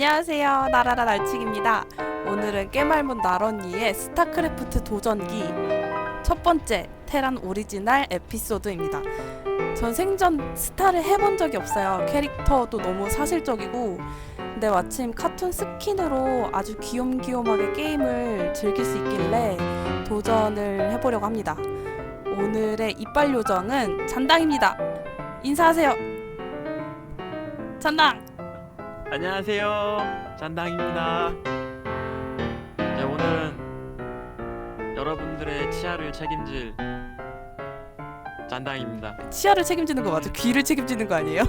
안녕하세요. 나라라 날치기입니다. 오늘은 깨말문 나런니의 스타크래프트 도전기 첫 번째 테란 오리지널 에피소드입니다. 전 생전 스타를 해본 적이 없어요. 캐릭터도 너무 사실적이고 근데 마침 카툰 스킨으로 아주 귀염귀염하게 게임을 즐길 수 있길래 도전을 해보려고 합니다. 오늘의 이빨 요정은 잔당입니다. 인사하세요. 잔당. 안녕하세요. 잔당입니다. 네, 오늘은 여러분들의 치아를 책임질 잔당입니다. 치아를 책임지는 거 맞아? 귀를 책임지는 거 아니에요?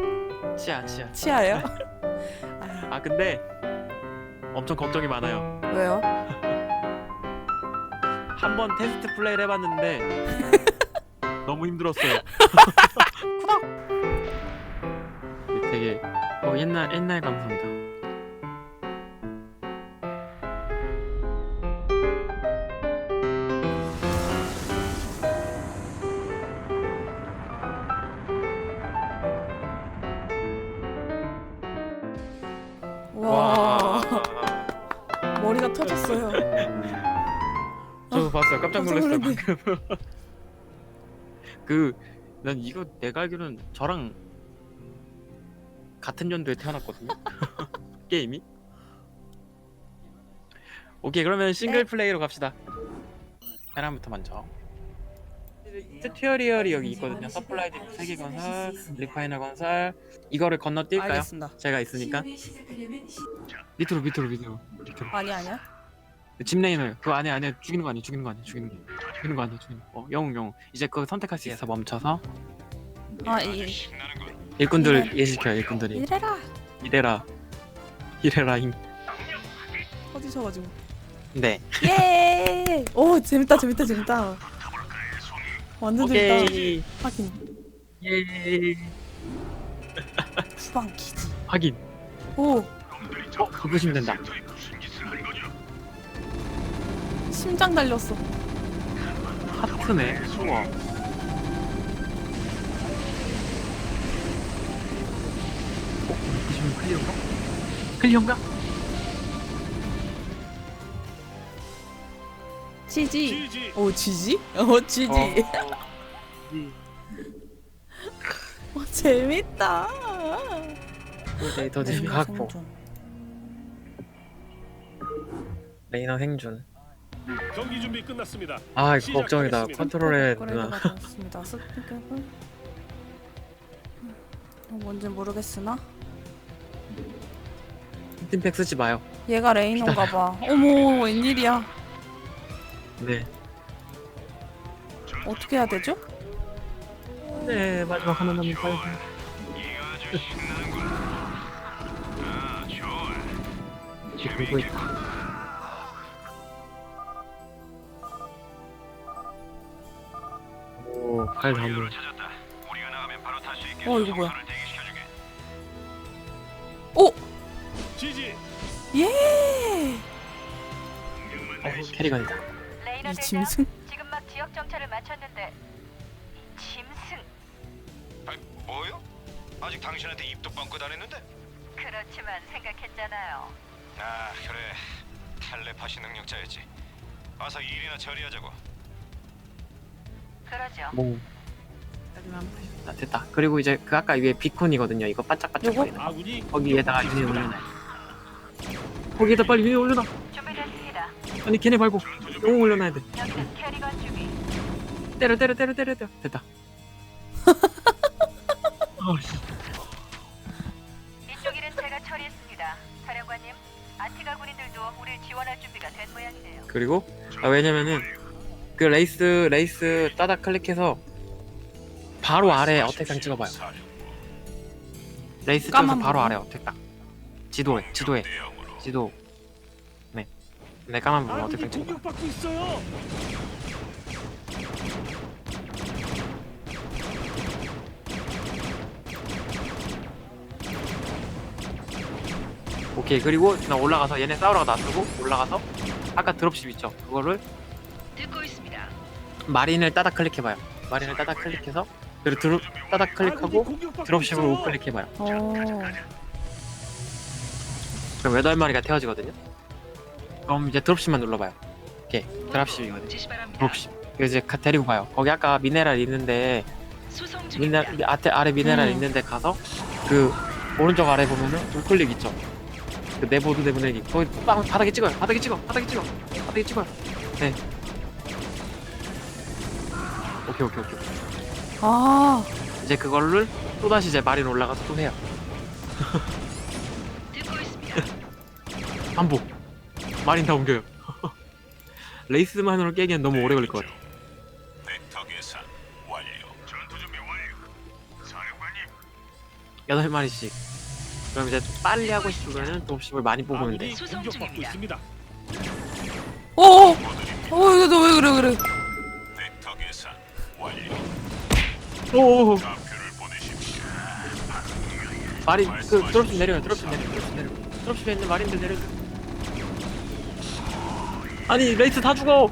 치아, 치아. 치아예요? 아 근데 엄청 걱정이 많아요. 왜요? 한 번 테스트 플레이를 해봤는데 너무 힘들었어요. 되게 어, 옛날 옛날 감성이다. 와 머리가 터졌어요. 저 봤어요. 깜짝 깜짝 놀랐어요 놀랐네. 방금. 그 난 이거 내가 알기로는 저랑 같은 연도에 태어났거든요. 게임이. 오케이 그러면 싱글 네. 플레이로 갑시다. 사람부터 먼저. 튜토리얼이 여기 있거든요. 서플라이드 세계 건설, 리파이너 건설. 이거를 건너뛸까요? 알겠습니다. 제가 있으니까 밑으로 밑으로 밑으로 밑으로. 아니 아니야. 집 레이너 그거 안에 죽이는 거 아니야 죽이는 거 아니야 죽이는 거 죽이는 거 아니야 죽이는 거 어, 영웅 영웅 이제 그거 선택할 수 있어 멈춰서 아 이, 일꾼들 예시켜요 일꾼들이 이래라 이래라 이래라 힘 터지셔가지고. 네 예. 오 재밌다 재밌다 재밌다. 완전 재밌다. 오케이 확인. 예 주방 키지. 확인 오어 그거시면 된다 심장 달렸어. 하트네 우와 어 그거시면 클리어인가 클리어인가 지지. 오 지지? 어 지지. 어, 재밌다. 데이터 집 갖고 레이너 생존 경기 준비 끝났습니다. 아 이거 걱정이다 시작하겠습니다. 컨트롤에 누나 업그레이드가 되었습니다. 스피커는 어, 뭔지 모르겠으나 팀팩 쓰지 마요 얘가 레이너인가 봐. 어머 웬일이야. 네 어떻게 해야 되죠? 네 마지막 하나 남은 파이브 들고 있다 오팔 나무 어 이거 뭐야? 오 지지. 예. 어, 캐리건이다 레이너 이 대장 짐승. 지금 막 지역 정찰을 마쳤는데 짐승 아, 뭐요? 아직 당신한테 입도 뻥끗 안 했는데? 그렇지만 생각했잖아요. 아 그래 탈레파시 능력자였지 어서 일이나 처리하자고 그러죠. 뭐 아, 됐다 그리고 이제 그 아까 위에 비콘이거든요 이거 반짝반짝 아군이 거기에다가 유닛 올려놔 거기에다 빨리 유닛 올려놔 준비됐습니다. 아니 걔네 말고 영웅 올려놔야 돼 여기는 캐리건 주기. 때려 때려 때려 때려 때려 됐다 아씨 이쪽 일은 제가 처리했습니다. 사령관님, 아티가 군인들도 우릴 지원할 준비가 된 모양이네요. 그리고 아, 왜냐면은 그 레이스 레이스 따닥 클릭해서 바로 아래 어택상 찍어봐요. 레이스 찍어서 까만 바로 부분? 아래 어택 딱 지도에 지도에 지도 네. 네 까만 부분 아군이 어택상 찍어. 공격받고 있어요. 오케이 그리고 나 올라가서 얘네 싸우라고 놔두고 올라가서 아까 드롭십 있죠? 그거를 듣고 있습니다. 마린을 따닥 클릭해봐요. 마린을 따닥 클릭해서 그리고 드롭 따닥 클릭하고 공격받고 드롭십으로 있어요. 우클릭해봐요. 어. 그럼 8마리가 태워지거든요. 그럼 이제 드롭십만 눌러봐요. 오케이 드랍십이거든요. 지시 바랍니다. 드롭십. 그래서 이제 가- 데리고 가요. 거기 아까 미네랄 있는데 수송 중입니다. 미네 아래 아래 미네랄 음. 있는데 가서 그 오른쪽 아래 보면은 우클릭 있죠. 그 내보드 내보내기 거기 빵 바닥에 찍어요. 바닥에 찍어. 바닥에 찍어. 바닥에 찍어요. 네. 오케이 오케이 오케이. 아, 이제 그거를 또 다시 이제 마린 올라가서 또 해요. 반복. 마린 다 옮겨요. 레이스만으로 깨기엔 너무 오래 걸릴 것 같아. 벡터 계산 완료. 전투 준비 완료. 사령관님. 여덟 마리씩. 그럼 이제 좀 빨리 하고 싶으면은 도십을 많이 뽑으면 돼. 아군이 수송 공격받고 중입니다. 있습니다. 오, 오, 어, 이거 너왜 그래 그래? 벡터 계산 완료. 오, 좌표를 보내십시오. 마린 그 드롭십 내려요. 드롭십 내려. 드롭십 내려. 드롭십에 있는 마린들 내려. 아니 레이스 다 죽어.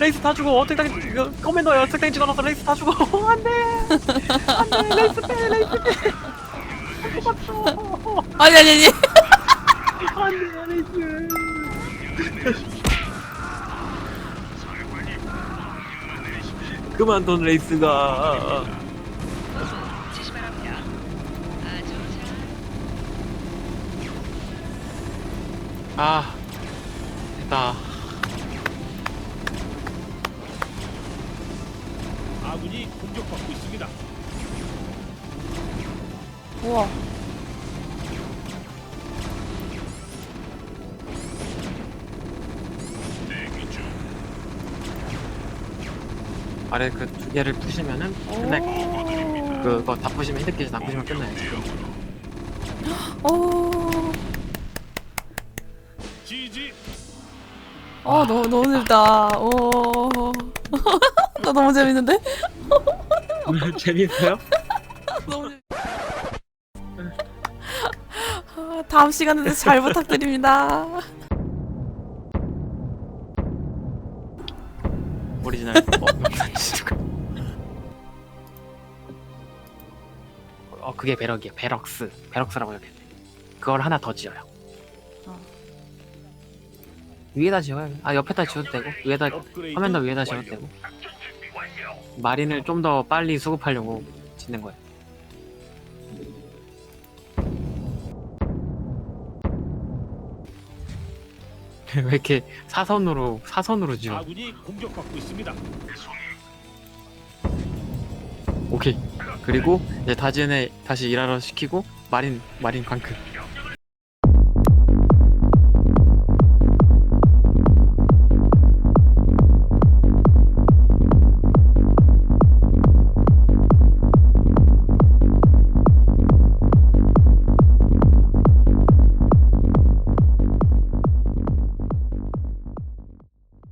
레이스 다 죽어. 어떻게 당했 이거 커맨더야. 어떻게 당했 찍어놨어. 레이스 다 죽어. 안돼. 안돼. 레이스 빼. 레이스 빼. 아니 아니 아니. 안돼. 레이스. 그만둔 레이스가. 잘. 아 됐다. 아군이 공격받고 있습니다. 우와. 대기 중. 아래 그 두 개를 부시면은 끝날 오. 그거 다 부시면 힌트키즈 다 부시면 끝나요. 오. 어, 너무 너무 재밌다. 오. 나 너무 재밌는데? 재밌어요? 너무 재밌. 아, 다음 시간에도 잘 부탁드립니다. 오리지널 어, 어 그게 베럭이야 베럭스 베럭스라고 이렇게 그걸 하나 더 지어요 어. 위에다 지어요 아 옆에다 지어도 되고 위에다 업그레이드 화면 더 위에다. 지어도 되고. 마린을 좀 더 빨리 수급하려고 짓는 거예요 왜 이렇게 사선으로 사선으로 지어 아군이 공격받고 있습니다. 오케이. 그리고 이제 다지엔에 다시 일하러 시키고 마린 마린 광크